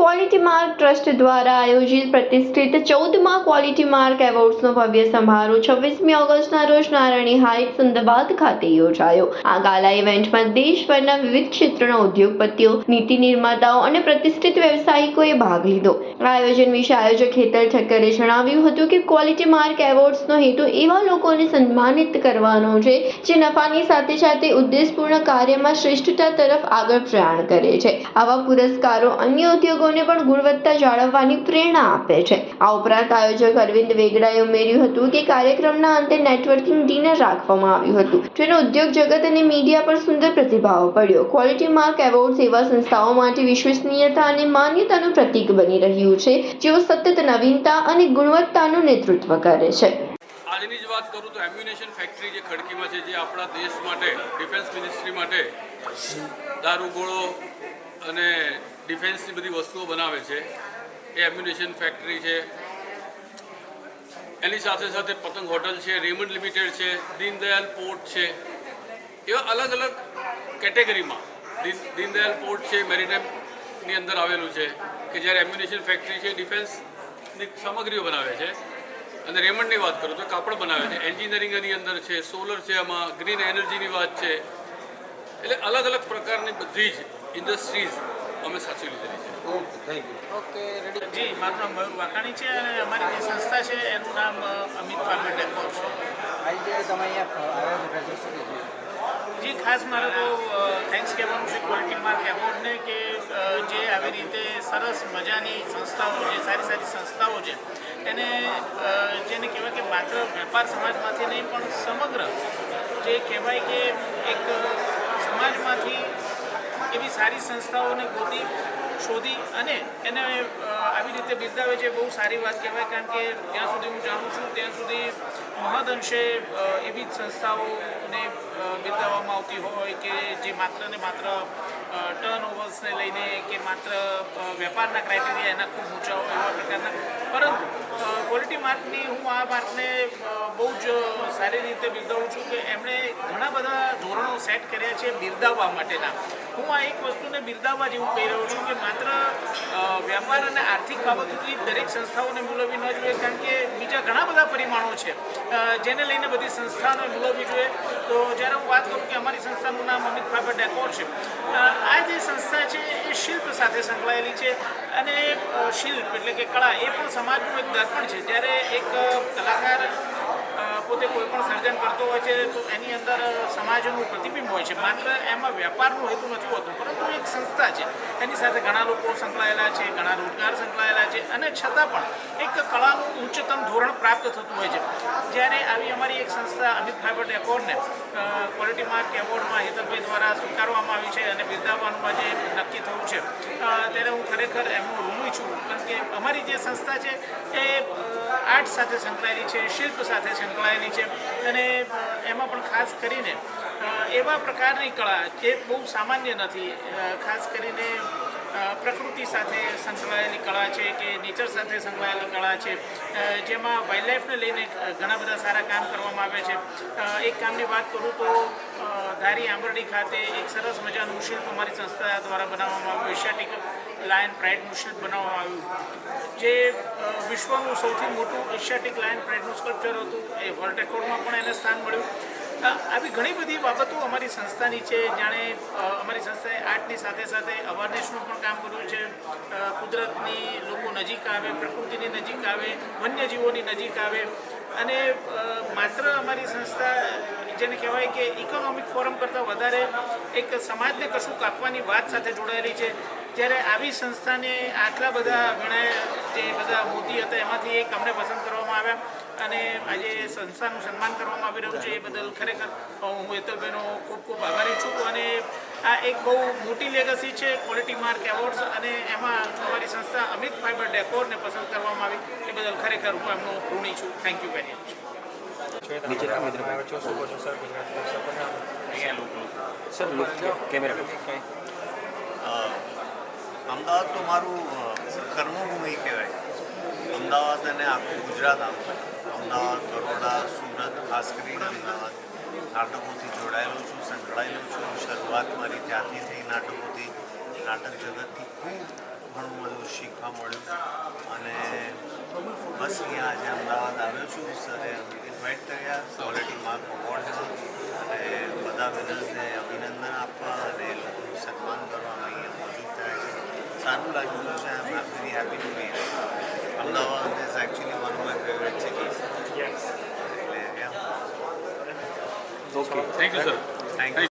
Quality mark trust દ્વારા આયોજિત પ્રતિષ્ઠિત ચૌદમા ક્વોલિટી માર્ક એવોર્ડ્સનો ભવ્ય સમારોહ છવ્વીસમી ઓગસ્ટના રોજ નારાયણી હાઇટ્સ અમદાવાદ ખાતે યોજાયો. આ ગાલા ઇવેન્ટમાં દેશભરના વિવિધ ક્ષેત્રના ઉદ્યોગપતિઓ, નીતિ નિર્માતાઓ અને પ્રતિષ્ઠિત વ્યવસાયિકોએ ભાગ લીધો. આયોજન વિશે આયોજક હેતલ ઠક્કરે જણાવ્યું હતું કે ક્વોલિટી માર્ક એવોર્ડ્સનો હેતુ એવા લોકોને સન્માનિત કરવાનો છે, જે નફાની સાથે સાથે ઉદ્દેશપૂર્ણ કાર્યમાં શ્રેષ્ઠતા તરફ આગળ પ્રયાણ કરે છે. આવા પુરસ્કારો અન્ય ઉદ્યોગોને પણ ગુણવત્તા જાળવવાની પ્રેરણા આપે છે. આ ઉપરાંત આયોજક અરવિંદ વેગડાએ ઉમેર્યું હતું કે કાર્યક્રમના અંતે નેટવર્કિંગ ડિનર રાખવામાં આવ્યું હતું, જેનો ઉદ્યોગ જગત અને મીડિયા પર સુંદર પ્રતિભાવ પડ્યો. ક્વોલિટી માર્ક એવોર્ડ સેવા સંસ્થાઓ માટે વિશ્વસનીયતા અને માન્યતાનું પ્રતીક બની રહ્યું છે, જેઓ સતત નવીનતા અને ગુણવત્તાનું નેતૃત્વ કરે છે. આજની જ વાત કરું તો એમ્યુનેશન ફેક્ટરી જે ખડકીમાં છે, જે આપણા દેશ માટે ડિફેન્સ મિનિસ્ટ્રી માટે દારૂગોળો અને ડિફેન્સની બધી વસ્તુઓ બનાવે છે. એ એમ્યુનેશન ફેક્ટરી છે. એની સાથે સાથે પતંગ હોટલ છે, રેમંડ લિમિટેડ છે, દીનદયાલ પોર્ટ છે. એવા અલગ અલગ કેટેગરીમાં દીન, દીનદયાલ પોર્ટ છે મેરીટાઈમની અંદર આવેલું છે કે જ્યારે એમ્યુનેશન ફેક્ટરી છે, ડિફેન્સની સામગ્રીઓ બનાવે છે. અને રેમંડની વાત કરું તો કાપડ બનાવે છે. એન્જિનિયરિંગ એની અંદર છે, સોલર છે આમાં, ગ્રીન એનર્જીની વાત છે. એટલે અલગ અલગ પ્રકારની બધી જ ઇન્ડસ્ટ્રીઝ અમે સાચવી લીધેલી છે. ઓકે રેડી જી મારું નામ મયુર વાકાણી છે અને અમારી જે સંસ્થા છે એનું નામ અમિત ફાર્મર ડેકોર છે. આજે તમે અહીંયા આવ્યા છો જી. ખાસ મારે તો થેન્ક્સ કહેવાનું છે ક્વોલિટી માર્ક એવોર્ડને કે જે આવી રીતે સરસ મજાની સંસ્થાઓ જે સારી સારી સંસ્થાઓ છે એને જેને કહેવાય કે માત્ર વેપાર સમાજમાંથી નહીં પણ સમગ્ર જે કહેવાય કે એક સમાજમાંથી સારી સંસ્થાઓને ગોતી, શોધી અને એને આવી રીતે બિરદાવે છે, બહુ સારી વાત કહેવાય. કારણ કે જ્યાં સુધી હું જાણું છું, ત્યાં સુધી મહદ અંશે એવી જ સંસ્થાઓને બિરદાવવામાં આવતી હોય કે જે માત્ર ને માત્ર ટર્ન ઓવર્સને લઈને કે માત્ર વેપારના ક્રાઇટેરિયા એના ખૂબ ઊંચા હોય એવા પ્રકારના. પરંતુ ક્વોલિટી માર્કની હું આ માર્કને બહુ જ સારી રીતે બિરદાવું છું કે એમણે ઘણા બધા ધોરણો સેટ કર્યા છે બિરદાવવા માટેના. હું આ એક વસ્તુને બિરદાવવા જેવું કહી રહ્યો છું કે માત્ર વ્યાપાર અને આર્થિક બાબતોથી દરેક સંસ્થાઓને મૂલવવી ન જોઈએ કારણ કે બીજા ઘણા બધા પરિમાણો છે. જેને લઈને બધી સંસ્થાઓને મૂલવવી જોઈએ. તો જ્યારે હું વાત કરું કે અમારી સંસ્થાનું નામ અમિત ફાફર ડેકોર છે આ જે સંસ્થા છે એ શિલ્પ સાથે સંકળાયેલી છે અને શિલ્પ એટલે કે કળા એ પણ સમાજનું એક દર્પણ છે. જ્યારે એક કલાકાર પોતે કોઈ પણ સર્જન કરતો હોય છે, તો એની અંદર સમાજનું પ્રતિબિંબ હોય છે. માત્ર એમાં વેપારનો હેતુ નથી હોતો, પરંતુ એક સંસ્થા છે. એની સાથે ઘણા લોકો સંકળાયેલા છે, ઘણા રોજગાર સંકળાયેલા છે અને છતાં પણ એક કળાનું ઉચ્ચતમ ધોરણ પ્રાપ્ત થતું હોય છે. જ્યારે આવી અમારી એક સંસ્થા અમિત ફાઇબર એકોર્ડને ક્વોલિટી માર્ક એવોર્ડમાં હેતલભાઈ દ્વારા સ્વીકારવામાં આવી છે અને બિરદાવવાનું જે ત્યારે હું ખરેખર એમનું ઋણી છું, કારણ કે અમારી જે સંસ્થા છે એ આર્ટ સાથે સંકળાયેલી છે, શિલ્પ સાથે સંકળાયેલી છે અને એમાં પણ ખાસ કરીને એવા પ્રકારની કળા જે બહુ સામાન્ય નથી ખાસ કરીને પ્રકૃતિ સાથે સંકળાયેલી કળા છે કે નેચર સાથે સંકળાયેલી કળા છે. જેમાં જેમાં વાઇલ્ડલાઇફને લઈને ઘણા બધા સારા કામ કરવામાં આવે છે. એક કામની વાત કરું તો ધારી આંબરડી ખાતે એક સરસ મજાનું શિલ્પ અમારી સંસ્થા દ્વારા બનાવવામાં આવ્યું. એશિયાટિક લાયન પ્રાઇડનું શિલ્પ બનાવવામાં આવ્યું. જે વિશ્વનું સૌથી મોટું એશિયાટિક લાયન પ્રાઇડનું સ્કલ્પચર હતું. એ વર્લ્ડ રેકોર્ડમાં પણ એને સ્થાન મળ્યું. આવી ઘણી બધી બાબતો અમારી સંસ્થાની છે. જાણે અમારી સંસ્થાએ આર્ટની સાથે સાથે અવેરનેસનું પણ કામ કર્યું છે. કુદરતની લોકો નજીક આવે, પ્રકૃતિની નજીક આવે, વન્યજીવોની નજીક આવે. અને માત્ર અમારી સંસ્થા, જેને કહેવાય કે ઇકોનોમિક ફોરમ કરતાં વધારે એક સમાજને કશુંક આપવાની વાત સાથે જોડાયેલી છે. જ્યારે આવી સંસ્થાને આટલા બધા વિણય જે બધા મોતી હતા એમાંથી એક અમને પસંદ કરવામાં આવ્યા. અને આજે સંસ્થાનું સન્માન કરવામાં આવી રહ્યું છે એ બદલ ખરેખર હું હેતલભાઈનો ખૂબ ખૂબ આભારી છું. અને આ એક બહુ મોટી લેગસી છે ક્વોલિટી માર્ક એવોર્ડ્સ અને એમાં અમારી સંસ્થા અમિત ફાઈબર ડેકોરને પસંદ કરવામાં આવી. એ બદલ ખરેખર હું એમનો ઋણી છું. Thank you very much sir? Camera Ahmedabad તો મારું કર્મભૂમિ કહેવાય. અમદાવાદ અને આખું ગુજરાત આમ. અમદાવાદ, બરોડા, સુરત, ખાસ કરીને અમદાવાદ. નાટકોથી જોડાયેલો છું, સંકળાયેલો છું. શરૂઆત મારી ત્યાંથી થઈ નાટકોથી. નાટક જગતથી ખૂબ ઘણું બધું શીખવા મળ્યું. અને બસ અહીંયા આજે અમદાવાદ આવ્યો છું. સરે ઇન્વાઇટ કર્યા ક્વોલિટી માર્ક અવોર્ડ અને બધા વિનર્સને અભિનંદન આપવા અને લોકોનું સન્માન થયા I would like I'm very happy to be here. Ahmedabad is actually one of my favorite cities. Yes. Okay. Thank you, sir. Thank you.